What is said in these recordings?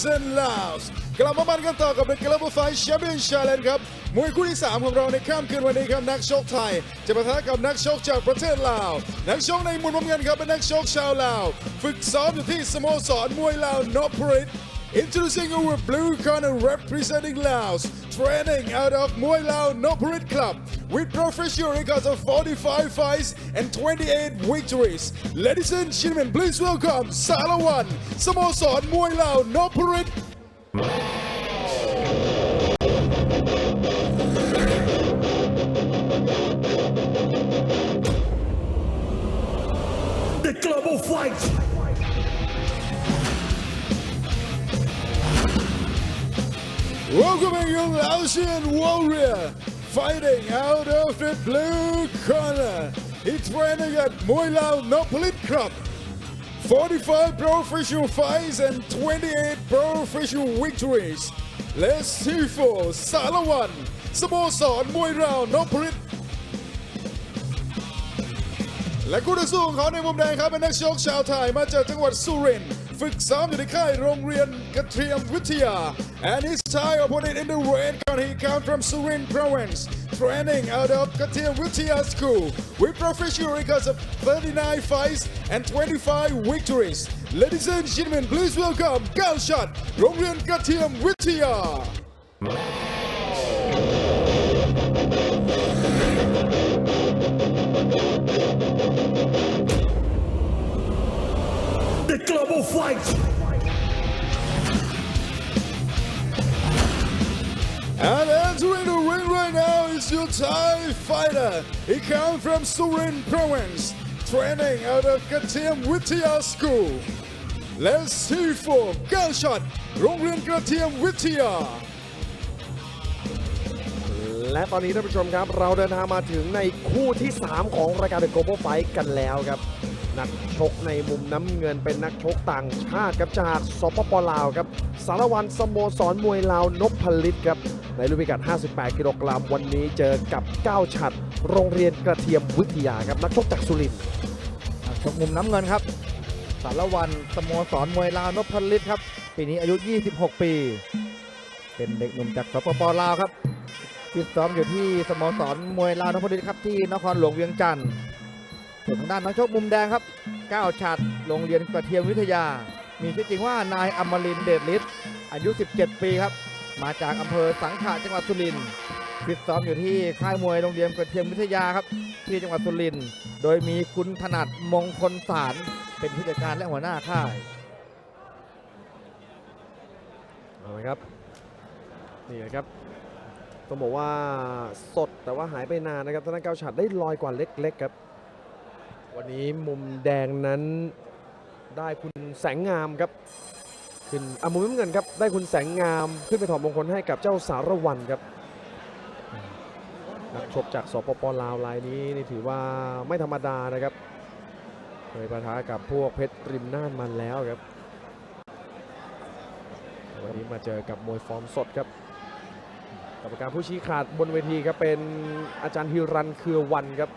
Thailand and Laos กลับมาบันกันต่อกับ The Global Fight Champion Challenge ครับ มวยคู่ที่ 3 ของเราในค่ำคืนวันนี้ครับ นักชกไทย จะปะทะกับนักชกจากประเทศลาว นักชกในมุมน้ำเงินครับเป็นนักชกชาวลาว ฝึกซ้อมอยู่ที่สโมสรมวยลาวนอปริต Introducing our blue corner representing Laos, training out of Muay Lao Noparit Club with professional records of 45 fights and 28 victories. Ladies and gentlemen, please welcome Salawan, Samosan Muay Lao Noparit The Global Fight. Welcoming you Laotian warrior, fighting out of the blue corner. He's training at Muay Lao Nopalit Club. 45 professional fights and 28 professional victories. Let's see for Salawan, สโมสรมวยเราวนพฤตและคู่ต่อสู้ของเขาในมุมแดงครับเป็นนักชกชาวไทยมาจากจังหวัดสุรินทร์ ฝึกซ้อมอยู่ในค่ายโรงเรียนกระเทียมวิทยา and his Thai opponent in the red corner he comes from Surin province training out of Katiam Vitya School with professional records of 39 fights and 25 victories ladies and gentlemen please welcome ก้าวชัดโรงเรียนกระเทียมวิทยา The Global Fight. And entering the ring right now is your Thai fighter. He comes from Surin province, training out of Katiam Vitya School. Let's see for ก้าวช็อตโรงเรียนกระเทียมวิทยา และตอนนี้ท่านผู้ชมครับ เราเดินทางมาถึงในคู่ที่ 3 ของรายการ The Global Fight กันแล้วครับ นักชกในมุมน้ำเงินเป็นนักชกต่างชาติครับจากสปปลาวครับสารวันสโมสรมวยลาวนพลิตครับในรุ่นพิกัด 58 กิโลกรัมวันนี้เจอกับก้าวฉัด โรงเรียนกระเทียมวิทยาครับนักชกจากสุรินทร์นักชกมุมน้ำเงินครับสารวันสโมสรมวยลาวนพลิตครับปีนี้อายุ 26 ปี เป็นเด็กหนุ่มจากสปปลาวครับฟิตซ้อมอยู่ที่สโมสรมวยลาวนพลิตครับที่นครหลวงเวียงจันทร์ ส่วนทางด้านนักชกมุมแดงครับก้าวฉัดโรงเรียนกระเทียมวิทยา มีชื่อจริงว่านายอมรินเดชฤทธิ์อายุ 17 ปีครับ มาจากอำเภอสังขะจังหวัดสุรินทร์ฟิตซ้อมอยู่ที่ค่ายมวยโรงเรียนกระเทียมวิทยาครับ ที่จังหวัดสุรินทร์โดยมีคุณถนัดมงคลสารเป็นผู้จัดการและหัวหน้าค่ายเอาละครับนี่นะครับต้องบอกว่าสดแต่ว่าหายไปนานนะครับทางด้านก้าวฉัดได้ลอยกว่าเล็กๆครับ วันนี้มุมแดงนั้นได้คุณแสงงามครับขึ้นอะมุมน้ำเงินครับได้คุณแสงงามขึ้นไปถอดมงคลให้กับเจ้าสารวันครับนักชกจากสปปลาวรายนี้นี่ถือว่าไม่ธรรมดานะครับเคยปะทะกับพวกเพชรริมน่านมาแล้วครับ วันนี้มาเจอกับมวยฟอร์มสดครับกรรมการผู้ชี้ขาดบนเวทีครับเป็นอาจารย์ฮิรันเครือวันครับ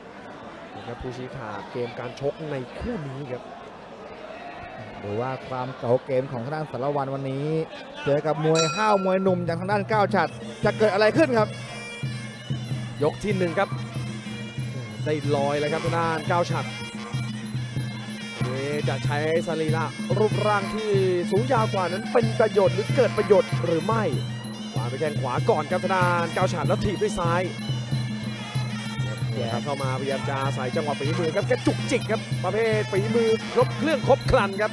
นะครับผู้ชี้ขาดเกมการชกในคู่นี้ครับหรือว่าความเก่าเกมของทางด้านสารวันวันนี้ เจอกับมวยห้าวมวยหนุ่มจากทางด้านก้าวฉัด จะเกิดอะไรขึ้นครับ ยกที่หนึ่งครับ ได้ลอยเลยครับทางด้านก้าวฉัดเอ๊ะจะใช้สรีระรูปร่างที่สูงยาวกว่านั้นเป็นประโยชน์หรือเกิดประโยชน์หรือไม่วางไปแข้งขวาก่อนครับทางด้านก้าวฉัดแล้วถีบด้วยซ้าย แย่เข้ามาพยายามจะใส่จังหวะฝีมือครับแกจุกจิกครับประเภทฝีมือครบเครื่องครบครันครับ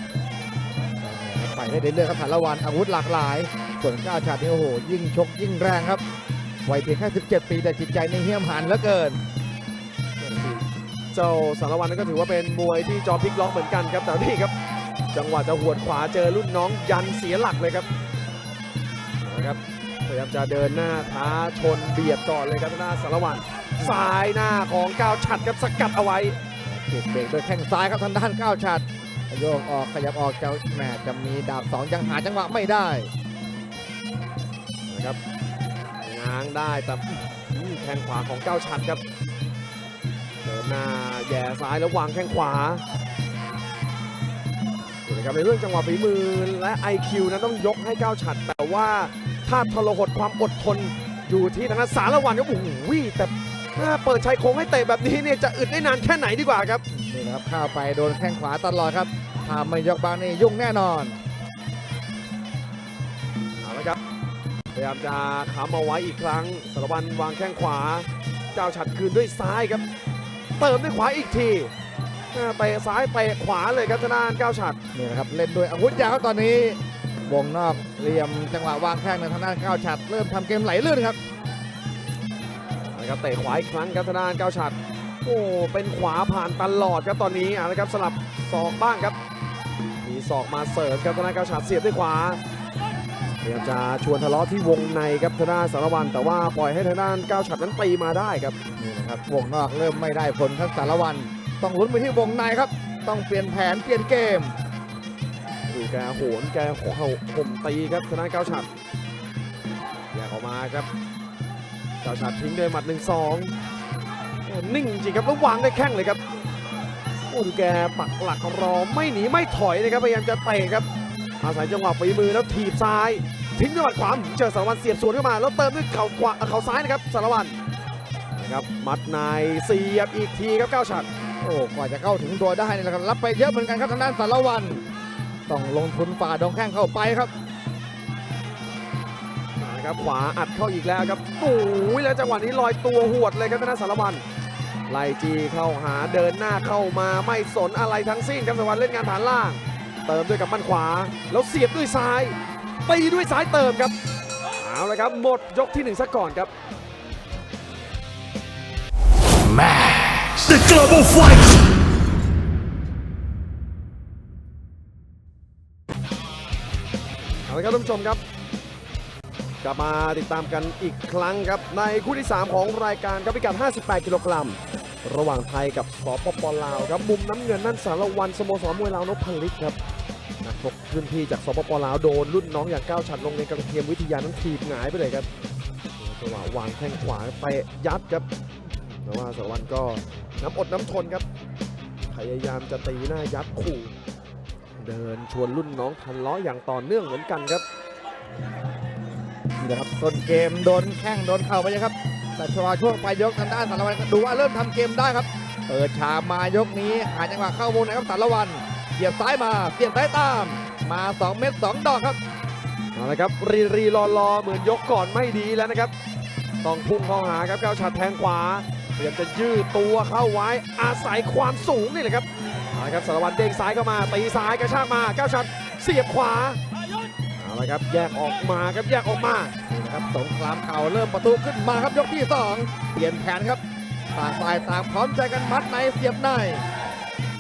ไปได้เรื่อยๆครับสารวันอาวุธหลากหลาย ส่วนก้าวฉัดนี่โอ้โหยิ่งชกยิ่งแรงครับวัยเพียงแค่ 17 ปีแต่จิตใจในเหี้ยมหันเหลือเกิน เจ้าสารวัตรนั้นก็ถือว่าเป็นมวยที่จอมพลิกล็อกเหมือนกันครับแต่นี่ครับ จังหวะจะหวดขวาเจอรุ่นน้องยันเสียหลักเลยครับนะครับพยายามจะเดินหน้าท้าชนเบียดก่อนเลยครับหน้าสารวัตร ซ้ายหน้าของก้าวฉัดครับสกัดเอาไว้เบรกเบรกด้วยแข้งซ้ายครับทางด้านก้าวฉัดโยกออกขยับออกจะแหมจะมีดาบสองยังหาจังหวะไม่ได้นะครับง้างได้แต่อื้อแข้งขวาของก้าวชัดครับเดินหน้าแย่ซ้ายแล้ววางแข้งขวาดูนะครับนะครับในเรื่องจังหวะฝีมือและ IQ นั้นต้องยกให้ก้าวฉัด แต่ว่าถ้าทรหดความอดทนอยู่ที่ทางด้านสารวันก็โอ้โหแต่ ถ้าเปิดชายโครงให้เตะแบบนี้เนี่ยจะอึดได้นานแค่ไหนดีกว่าครับนี่นะครับเข้าไปโดนแข้งขวาตลอดครับถ้าไม่ยกบางนี่ยุ่งแน่นอนเอาละครับพยายามจะขามเอาไว้อีกครั้งสารวันวางแข้งขวา เจ้าฉัดคืนด้วยซ้ายครับ เติมด้วยขวาอีกทีอ่าเตะซ้ายเตะขวาเลยครับทางด้านเก้าฉัดนี่นะครับเล่นด้วยอาวุธยาวครับตอนนี้วงนอกเหลี่ยมจังหวะวางแข้งในทางด้านก้าวฉัดเริ่มทำเกมไหลลื่นครับนะ ครับเตะขวาอีกครั้งครับทางด้านเก้าฉัดโอ้เป็นขวาผ่านตลอดครับตอนนี้เอาละครับสลับศอกบ้างครับ มีศอกมาเสริมครับทางด้านเก้าฉัดเสียบด้วยขวาพยายามจะชวนทะเลาะที่วงในครับทางด้านสารวัน แต่ว่าปล่อยให้ทางด้านเก้าฉัดนั้นตีมาได้ครับนี่นะครับวงนอกเริ่มไม่ได้ผลครับสารวัน ต้องลุ้นไปที่วงในครับ ต้องเปลี่ยนแผนเปลี่ยนเกมดูแกโหนแกโหห่มตีครับทางด้านเก้าฉัดแยกออกมาครับ เก้าฉัดทิ้งด้วยหมัดหนึ่งสองนิ่งจริงครับแล้ววางได้แข้งเลยครับโอ้ดูแกปักหลักรอไม่หนีไม่ถอยนะครับพยายามจะเตะครับอาศัยจังหวะฝีมือแล้วถีบซ้าย ทิ้งด้วยหมัดขวาเจอสารวันเสียบสวนเข้ามา แล้วเติมด้วยเข่าขวาเข่าซ้ายนะครับสารวันนะครับมัดในเสียบอีกทีครับเก้าฉัดโอ้กว่าจะเข้าถึงตัวได้นี่แหละครับรับไปเยอะเหมือนกันครับทางด้านสารวันต้องลงทุนฝ่าดองแข้งเข้าไปครับ นะครับขวาอัดเข้าอีกแล้วครับโอ้ยแล้วจังหวะนี้ลอยตัวหวดเลยครับทางด้านสารวันไล่จีเข้าหาเดินหน้าเข้ามาไม่สนอะไรทั้งสิ้นครับสารวันเล่นงานฐานล่าง เติมด้วยกับมันขวา แล้วเสียบด้วยซ้ายตีด้วยซ้ายเติมครับเอาละครับหมดยกที่หนึ่งซะก่อนครับ The Global Fight. เอาละครับท่านผู้ชมครับ กลับมาติดตามกันอีกครั้งครับ ในคู่ที่ 3 ของรายการครับพิกัด 58 กิโลกรัม ระหว่างไทยกับสปปลาวครับ มุมน้ำเงินนั่นสารวันสโมสรมวยลาวนพลิตครับนักชกรุ่นพี่จากสปปลาวโดนรุ่นน้องอย่างก้าวฉัดลงในกระเทียมวิทยานั้นถีบหงายไปเลยครับจังหวะวางแข้งขวาไปยัดครับแต่ว่าสารวันก็น้ำอดน้ำทนครับ พยายามจะตีหน้ายัดขู่ เดินชวนรุ่นน้องทันล้ออย่างต่อเนื่องเหมือนกันครับ นี่นะครับต้นเกมโดนแข้งโดนเข่าไปเลยครับ แต่ช่วช่วงปลายยกทางด้านสารวันก็ดูว่าเริ่มทำเกมได้ครับ เปิดฉากมายกนี้หาจังหวะเข้าวงนะครับสารวันเสียบซ้ายมาเสียบซ้ายตาม มา 2 เม็ด2ดอกครับเอาละครับรีรีรอรอเหมือนยกก่อนไม่ดีแล้วนะครับ ต้องพุ่งเข้าหาครับก้าวฉัดแทงขวาพยายามจะยืดตัวเข้าไว้อาศัยความสูงนี่แหละครับเอาละครับสารวัตรเด้งซ้ายเข้ามาตีซ้ายกระชากมาก้าวฉัดเสียบขวา ละครับแยกออกมาครับแยกออกมานะครับสงครามเข่าเริ่มประตูขึ้นมาครับยกที่ 2 เปลี่ยนแผนครับต่างฝ่ายต่างพร้อมใจกันมัดในเสียบใน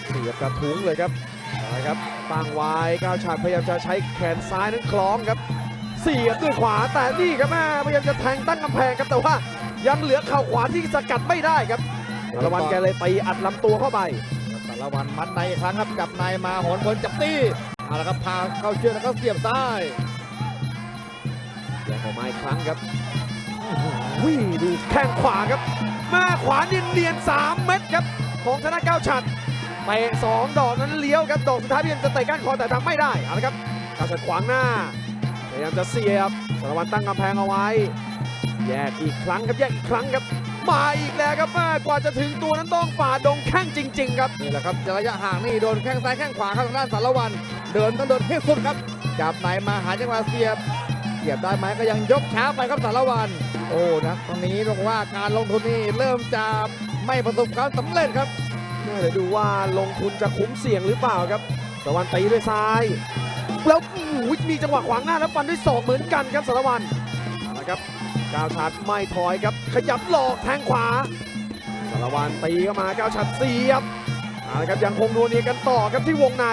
เสียบกระทุ้งเลยครับเอาละครับตั้งไว้ก้าวฉัดพยายามจะใช้แขนซ้ายนั้นคล้องครับ เสียบด้วยขวาแต่นี่ครับแม่พยายามจะแทงตั้งกำแพงครับแต่ว่ายังเหลือเข่าขวาที่สกัดไม่ได้ครับสารวัตรแกเลยตีอัดลำตัวเข้าไปสารวันมัดในอีกครั้งครับจับในมาโหนบนจับตีเอาละครับพาเข้าเชือกแล้วก็เสียบซ้าย ยกออกมาอีกครั้งครับวิ่งดูแข้งขวาครับมาขวาเนียนๆสามเม็ดครับ ของธนาเก้าฉัดเตะสองดอกนั้นเลี้ยวครับดอกสุดท้ายพยายามจะเตะก้านคอแต่ทำไม่ได้เอาละครับเก้าฉัดขวางหน้าพยายามจะเสียบสารวันตั้งกำแพงเอาไว้ แยกอีกครั้งครับแยกอีกครั้งครับมาอีกแล้วครับแม่กว่าจะถึงตัวนั้นต้องฝ่าดงแข้งจริง ๆ ครับนี่แหละครับระยะห่างนี่โดนแข้งซ้ายแข้งขวาครับทางด้านสารวัน เดินต้องเดินให้สุดครับจับในมาหาจังหวะเสียบ เสียบได้ไหมก็ยังยกช้าไปครับสารวัน โอ้นะตรงนี้ต้องว่าการลงทุนนี่เริ่มจะไม่ประสบความสำเร็จครับเดี๋ยวดูว่าลงทุนจะคุ้มเสี่ยงหรือเปล่าครับสารวันตีด้วยซ้ายแล้วโอ้โหมีจังหวะขวางหน้าแล้วฟันด้วยศอกเหมือนกันครับสารวันเอาละครับก้าวชัดไม่ถอยครับ ขยับหลอกแทงขวาสารวันตีเข้ามาก้าวชัดเสียบเอาละครับยังคงนัวเนียกันต่อครับที่วงใน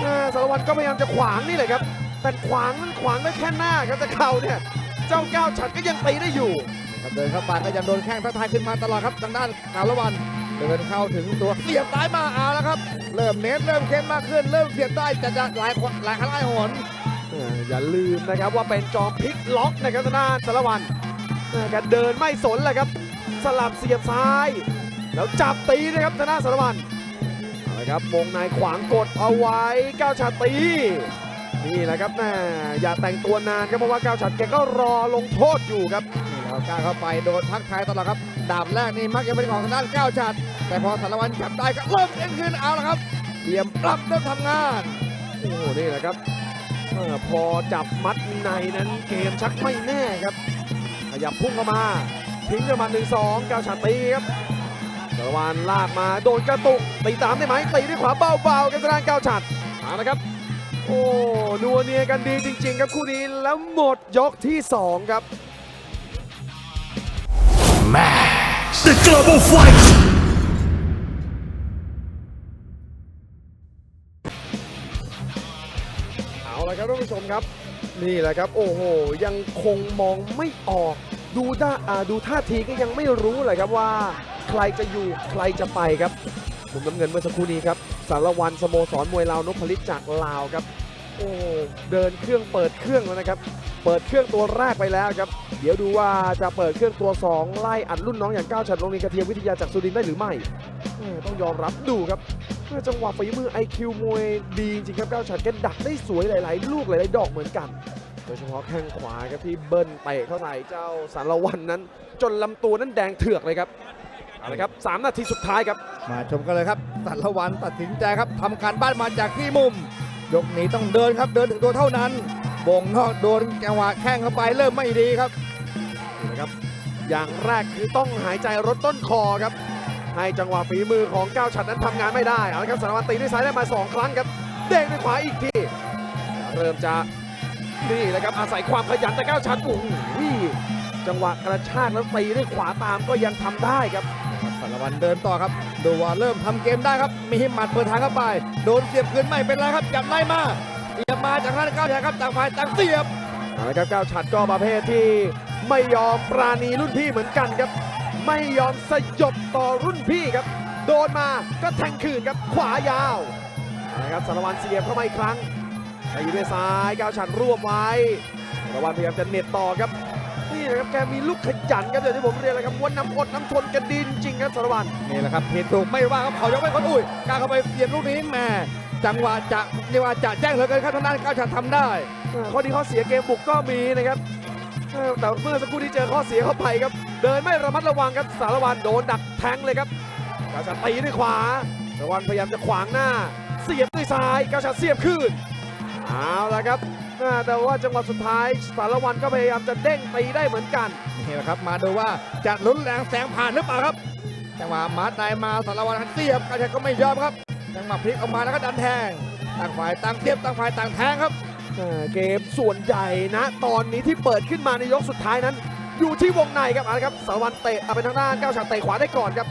เอ่อสารวันก็พยายามจะขวางนี่แหละครับ แต่ขวางนั้นขวางได้แค่หน้าครับแต่เข่าเนี่ย เจ้าก้าวชัดก็ยังตีได้อยู่ครับเดินเข้าไปก็ยังโดนแข้งทักทายขึ้นมาตลอดครับทางด้านสารวันเดินเข้าถึงตัวเสียบซ้ายมาเอาแล้วครับ เริ่มเน้นเริ่มเข้มมากขึ้น เริ่มเสียบได้จะจะหลายหลายครั้งหลายหนเอ่อย่าลืมนะครับว่าเป็นจอมพลิกล็อกนะครับทางด้านสารวันเอ่อแกเดินไม่สนเลยครับ สลับเสียบซ้าย แล้วจับตีนะครับทางด้านสารวันเอาละครับวงในขวางกดเอาไว้ก้าวฉัดตี นี่แหละครับแม่อย่าแต่งตัวนานครับเพราะว่าก้าวฉัดแกก็รอลงโทษอยู่ครับนี่แล้วก้าวเข้าไปโดนพักทายตลอดครับดาบแรกนี่มักจะเป็นของทางด้านก้าวชัด แต่พอสารวันจับได้ก็เริ่มเด้งขึ้นเอาละครับเตรียมปรับเริ่มทำงานโอ้โหนี่แหละครับอพอจับมัดในนั้นเกมชักไม่แน่ครับขยับพุ่งเข้ามาทิ้งด้วยมันหนึ่งสองก้าวฉัดตีครับสารวานลากมาโดนกระตุกตีตามได้ไหมตีด้วยขวาเบาๆกับทางด้านก้าวฉัดมาล้วครับ โอ้นัวเนียกันดีจริง ๆ ครับคู่นี้แล้วหมดยกที่สองครับ The Global Fight. เอาละครับท่านผู้ชมครับ นี่แหละครับ โอ้โห ยังคงมองไม่ออก ดูด้าอ่าดูท่าทีก็ยังไม่รู้เลยครับว่า ใครจะอยู่ใครจะไปครับ มุมน้ำเงินเมื่อสักครู่นี้ครับสารวันสโมสรมวยลาวนพลิตจากลาวครับ โอ้เดินเครื่องเปิดเครื่องแล้วนะครับ เปิดเครื่องตัวแรกไปแล้วครับ เดี๋ยวดูว่าจะเปิดเครื่องตัว 2 ไล่อัดรุ่นน้องอย่างก้าวฉัดโรงเรียนกระเทียมวิทยาจากสุรินได้หรือไม่ต้องยอมรับดูครับเมื่อจังหวะฝีมือ IQ มวยดีจริงครับก้าวฉัดแกดักได้สวยหลาย ๆ ลูกหลาย ๆ ดอกเหมือนกันโดยเฉพาะแข้งขวาครับที่เบิ้ลเตะเข้าใส่เจ้าสารวันนั้น จนลำตัวนั้นแดงเถือกเลยครับเอาละครับสามนาทีสุดท้ายครับ มาชมกันเลยครับสารวันตัดสินใจครับทำการบ้านมาจากที่มุม ยกนี้ต้องเดินครับเดินถึงตัวเท่านั้นบ่งนอกโดนจังหวะแข้งเข้าไปเริ่มไม่ดีครับนี่นะครับ อย่างแรกคือต้องหายใจรถต้นคอครับ ให้จังหวะฝีมือของก้าวฉัดนั้นทำงานไม่ได้เอาละครับสารวัตรตีด้วยซ้ายได้มา 2 ครั้งครับ เด้งด้วยขวาอีกที เริ่มจะนี่แหละครับอาศัยความขยันแต่ก้าวฉัดโอ้โหจังหวะกระชากแล้วตีด้วยขวาตามก็ยังทำได้ครับารวันเดินต่อครับ ดูว่าเริ่มทำเกมได้ครับ มีหมัดเปิดทางเข้าไป โดนเสียบคืนไม่เป็นไรครับจับได้มาเสียบมาจากนั้นก้าวแทนครับต่างฝ่ายต่างเสียบเอาละครับก้าวฉัดก็ประเภทที่ไม่ยอมปราณีรุ่นพี่เหมือนกันครับ ไม่ยอมสยบต่อรุ่นพี่ครับ โดนมาก็แทงคืนครับขวายาวเอาละครับสารวันเสียบเข้ามาอีกครั้งไปอยู่ด้วยซ้ายก้าวฉัดรวบไว้สารวันพยายามจะเน็ตต่อครับ นี่นะครับแกมีลูกขยันครับอย่างที่ผมเรียนเลยครับว่าน้ำอดน้ำทนกันดีจริงๆครับสารวันนี่แหละครับผิดถูกไม่ว่าครับเขายกไม่คนอุ้ยกล้ารเข้าไปเสียบลูกนี้แหม่จังหวะจะเรียกว่าจะแจ้งเหลือเกินครับทางด้านก้าวชัดทำได้อ่าข้อดีข้อเสียเกมบุกก็มีนะครับเออแต่เมื่อสักครู่ที่เจอข้อเสียเข้าไปครับ เดินไม่ระมัดระวังครับสารวันโดนดักแทงเลยครับกาชาตีด้วยขวาสารวันพยายามจะขวางหน้า เสียบด้วยซ้ายกาชาเสียบคืนเอาละครับอ่า แต่ว่าจังหวะสุดท้ายสารวันก็พยายามจะเด้งตีได้เหมือนกันนี่แหละครับ มาดูว่าจะลุ้นแรงแสงผ่านหรือเปล่าครับ จังหวะมาดในมาสารวัตรเสียบกระชัก็ไม่ยอมครับ จังหวะพลิกออกมาแล้วก็ดันแทงต่างฝ่ายต่างเสียบต่างฝ่ายต่างแทงครับอ่าเกมส่วนใหญ่นะ ตอนนี้ที่เปิดขึ้นมาในยกสุดท้ายนั้น อยู่ที่วงในครับเอาละครับสารวันเตะเอาเป็นทางด้านก้าวฉากเตะขวาได้ก่อนครับ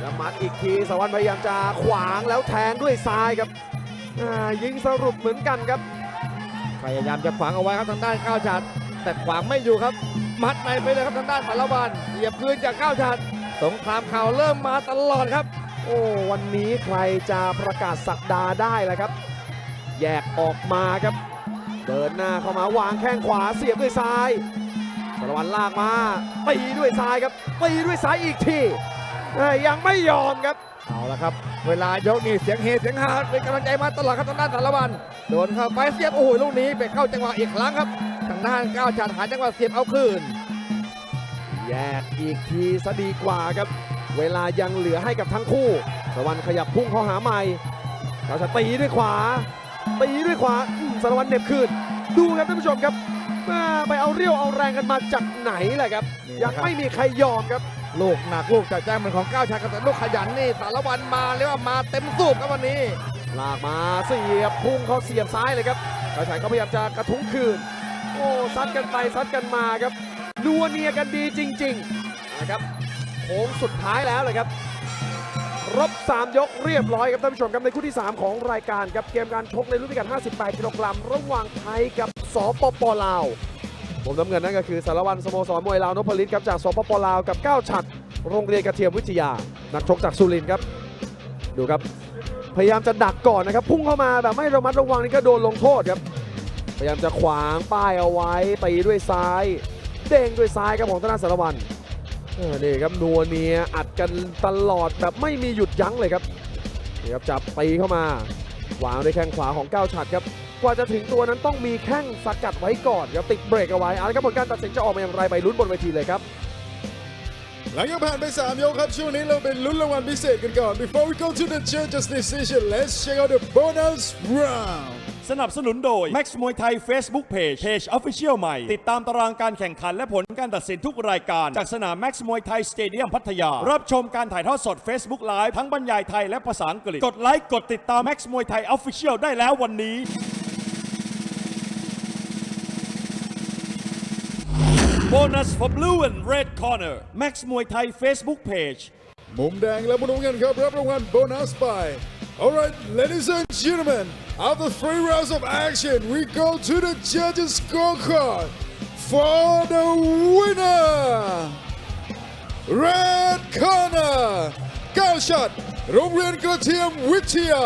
แล้วมัดอีกทีสารวันพยายามจะขวางแล้วแทงด้วยซ้ายครับอ่ายิงสรุปเหมือนกันครับ พยายามจะขวางเอาไว้ครับทางด้านก้าวชัดแต่ขวางไม่อยู่ครับ มัดในไปเลยครับทางด้านสารวัตรเหยียบคืนจากก้าวชัดสงครามเข่าเริ่มมาตลอดครับ โอ้วันนี้ใครจะประกาศสักดาได้แล้วครับ แยกออกมาครับ เดินหน้าเข้ามาวางแข้งขวาเสียบด้วยซ้ายสารวันลากมาตีด้วยซ้ายครับตีด้วยซ้ายอีกทียังไม่ยอมครับ เอาละครับ เวลายกนี่เสียงเฮเสียงฮาเป็นกำลังใจมาตลอดครับทางด้านสารวันโดนเข้าไปเสียบโอ้โหลูกนี้ไปเข้าจังหวะอีกครั้งครับทางด้านก้าวชัดหาจังหวะเสียบเอาคืนแยกอีกทีซะดีกว่าครับ เวลายังเหลือให้กับทั้งคู่สารวันขยับพุ่งเข้าหาใหม่เราจะตีด้วยขวาตีด้วยขวาอืมสารวันเหน็บคืนดูครับท่านผู้ชมครับมาไปเอาเรี่ยวเอาแรงกันมาจากไหนแหละครับนี่ยังนะครับไม่มีใครยอมครับ ลูกหนักลูกจัดแจ้งเหมือนของก้าวชัดครับแต่ลูกขยันนี่สารวันมาเรียกว่ามาเต็มสูบครับวันนี้ ลากมาเสียบพุ่งเขาเสียบซ้ายเลยครับกระชัยก็พยายามจะกระทุ้งคืน โอ้ซัดกันไปซัดกันมาครับนัวเนียกันดีจริงๆนะครับโค้งสุดท้ายแล้วเลยครับครบ 3 ยกเรียบร้อยครับท่านผู้ชมครับในคู่ที่ 3 ของรายการครับเกมการชกในรุ่นพิกัด 58 กิโลกรัมระหว่างไทยกับสปปลาว ผมน้ำเงินนั่นก็คือสารวัตรสโมสรมวยลาวนพลิตครับจากสปปลาวกับก้าวฉัดโรงเรียนกระเทียมวิทยา นักชกจากสุรินทร์ครับ ดูครับ พยายามจะดักก่อนนะครับ พุ่งเข้ามาแบบไม่ระมัดระวังนี่ก็โดนลงโทษครับ พยายามจะขวางป้ายเอาไว้ตีด้วยซ้าย เด้งด้วยซ้ายครับของธนาสารวันเออนี่ครับนัวเนียอัดกันตลอดแบบไม่มีหยุดยั้งเลยครับนี่ครับจับตีเข้ามาวางด้วยแข้งขวาของก้าวฉัดครับ กว่าจะถึงตัวนั้นต้องมีแข้งสกัดไว้ก่อนครับติดเบรกเอาไว้เอาละครับผลการตัดสินจะออกมาอย่างไรไปลุ้นบนเวทีเลยครับ หลังจากผ่านไป 3 ยกครับ ช่วงนี้เราเป็นลุ้นรางวัลพิเศษกันก่อน Before we go to the judges decision let's check out the bonus round สนับสนุนโดย Max มวยไทย Facebook Page Page Official ใหม่ ติดตามตารางการแข่งขันและผลการตัดสินทุกรายการ จากสนาม Max มวยไทยสเตเดียมพัทยา รับชมการถ่ายทอดสด Facebook Live ทั้งบรรยายไทยและภาษาอังกฤษ กดไลค์ กดติดตาม Max มวยไทย Official ได้แล้ววันนี้ Bonus for Blue and Red Corner Max มวยไทย Facebook Page มุมแดงและมุมน้ำเงินครับรับรางวัลโบนัสไป Alright ladies and gentlemen after three rounds of action we go to the judges scorecard for the winner Red corner ก้าวชัดโรงเรียนกระเทียมวิทยา